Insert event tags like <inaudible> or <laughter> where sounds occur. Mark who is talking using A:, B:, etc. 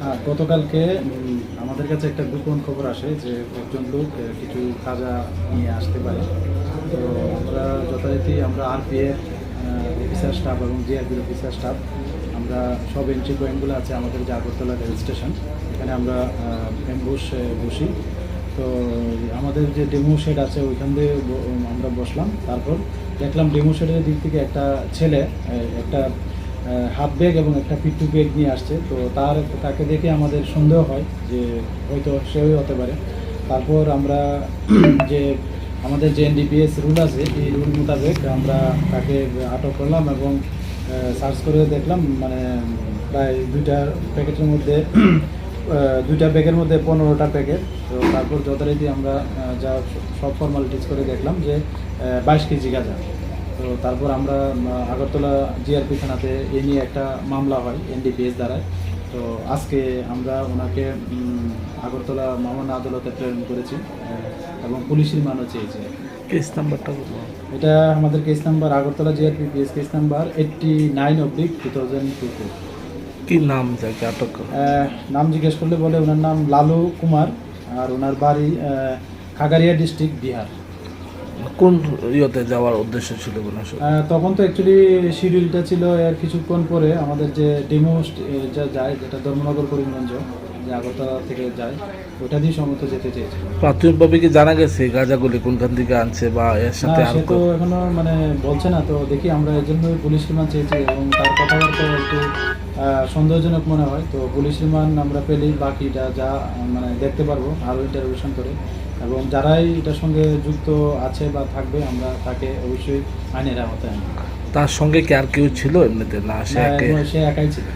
A: হ্যাঁ, গতকালকে আমাদের কাছে একটা গোপন খবর আসে যে একজন লোক কিছু খাজা নিয়ে আসতে পারে। তো আমরা যথারীতি আমরা আরপিএফ অফিসার স্টাফ এবং জিআরপির অফিসার স্টাফ আমরা সব এন্ট্রি পয়েন্টগুলো আছে আমাদের যে আগরতলা রেল স্টেশন, এখানে আমরা অ্যাম্বুশ বসি। তো আমাদের যে ডেমো শেড আছে, ওইখান দিয়ে আমরা বসলাম। তারপর দেখলাম ডেমো শেডের দিক থেকে একটা ছেলে একটা হাফ ব্যাগ এবং একটা পিট্টু ব্যাগ নিয়ে আসছে। তো তার, তাকে দেখে আমাদের সন্দেহ হয় যে হয়তো সেও হতে পারে। তারপর আমরা <clears throat> যে আমাদের যে এনডিপিএস রুল আছে, এই রুল মোতাবেক আমরা তাকে আটক করলাম এবং সার্চ করে দেখলাম। মানে প্রায় দুইটা প্যাকেটের মধ্যে <clears throat> দুইটা ব্যাগের মধ্যে পনেরোটা প্যাকেট তো তারপর যথারীতি আমরা যা সব ফর্মালিটিস করে দেখলাম যে বাইশ কেজি গাঁজা। তো তারপর আমরা আগরতলা জিআরপি থানাতে এ নিয়ে একটা মামলা হয় এনডিপিএস দ্বারায়। তো আজকে আমরা ওনাকে আগরতলা মামলা আদালতে প্রেরণ করেছি এবং পুলিশের মানও চেয়েছে।
B: কেস নাম্বারটা
A: এটা আমাদের case number Agartala GRP PS case number eighty nine oblique two thousand two
B: কি নাম যাকে আটক
A: নাম জিজ্ঞেস করলে বলে ওনার নাম লালু কুমার আর ওনার বাড়ি আহ, খাগাড়িয়া ডিস্ট্রিক্ট বিহার।
B: কোন ইয়েতে যাওয়ার উদ্দেশ্য ছিল
A: তখন তো অ্যাকচুয়ালি শিডিউলটা ছিল এর কিছুক্ষণ পরে আমাদের যে ডেমো যা যায় যেটা ধর্মনগর করিমগঞ্জ যে আগরতলা থেকে যায় ওটা দিয়ে সম্ভবত যেতে চেয়েছিল।
B: প্রাথমিকভাবে কি জানা গেছে গাঁজাগুলি কোনখান থেকে আনছে বা এর সাথে
A: সে তো এখনও মানে বলছে না তো দেখি আমরা এর জন্য পুলিশ রিমান্ড চেয়েছি এবং তার কথাবার্তা একটু সন্দেহজনক মনে হয়। তো পুলিশ রিমান্ড আমরা পেলেই বাকিটা যা মানে দেখতে পারব আরও ইন্টারভিউশন করে। এবং যারাই এটার সঙ্গে যুক্ত আছে বা থাকবে আমরা তাকে অবশ্যই আইনের আওতায় আনব।
B: তার সঙ্গে কি আর কেউ ছিল এমনিতে? না
A: সে একাই ছিল।